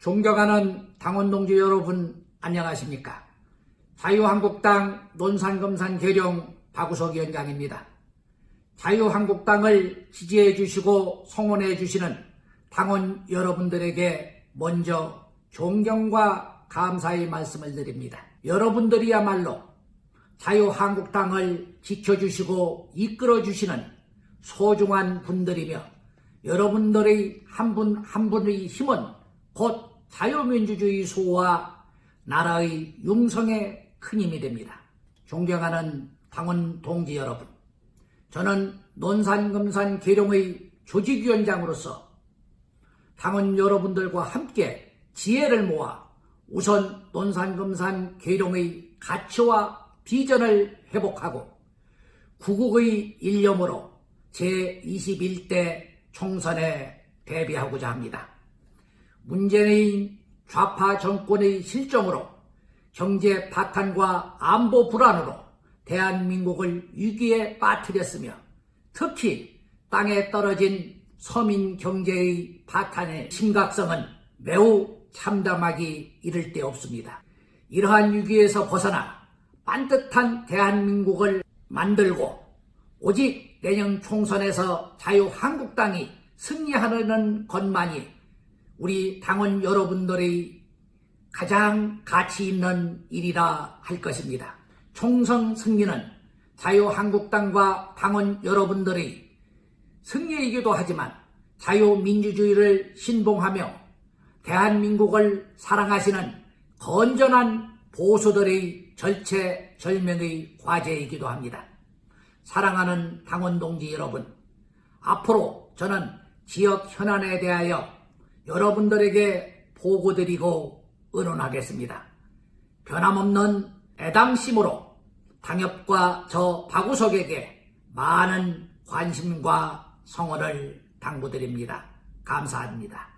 존경하는 당원 동지 여러분 안녕하십니까? 자유한국당 논산검산 계룡 박우석 위원장입니다. 자유한국당을 지지해 주시고 성원해 주시는 당원 여러분들에게 먼저 존경과 감사의 말씀을 드립니다. 여러분들이야말로 자유한국당을 지켜주시고 이끌어주시는 소중한 분들이며 여러분들의 한 분한 분의 힘은 곧 자유민주주의 수호와 나라의 융성에 큰 힘이 됩니다. 존경하는 당원 동지 여러분, 저는 논산금산 계룡의 조직위원장으로서 당원 여러분들과 함께 지혜를 모아 우선 논산금산 계룡의 가치와 비전을 회복하고 구국의 일념으로 제21대 총선에 대비하고자 합니다. 문재인 좌파 정권의 실정으로 경제 파탄과 안보 불안으로 대한민국을 위기에 빠뜨렸으며 특히 땅에 떨어진 서민 경제의 파탄의 심각성은 매우 참담하기 이를 데 없습니다. 이러한 위기에서 벗어나 반듯한 대한민국을 만들고 오직 내년 총선에서 자유한국당이 승리하는 것만이 우리 당원 여러분들의 가장 가치 있는 일이라 할 것입니다. 총선 승리는 자유한국당과 당원 여러분들의 승리이기도 하지만 자유민주주의를 신봉하며 대한민국을 사랑하시는 건전한 보수들의 절체절명의 과제이기도 합니다. 사랑하는 당원 동지 여러분, 앞으로 저는 지역 현안에 대하여 여러분들에게 보고드리고 의논하겠습니다. 변함없는 애당심으로 당협과 저 박우석에게 많은 관심과 성원을 당부드립니다. 감사합니다.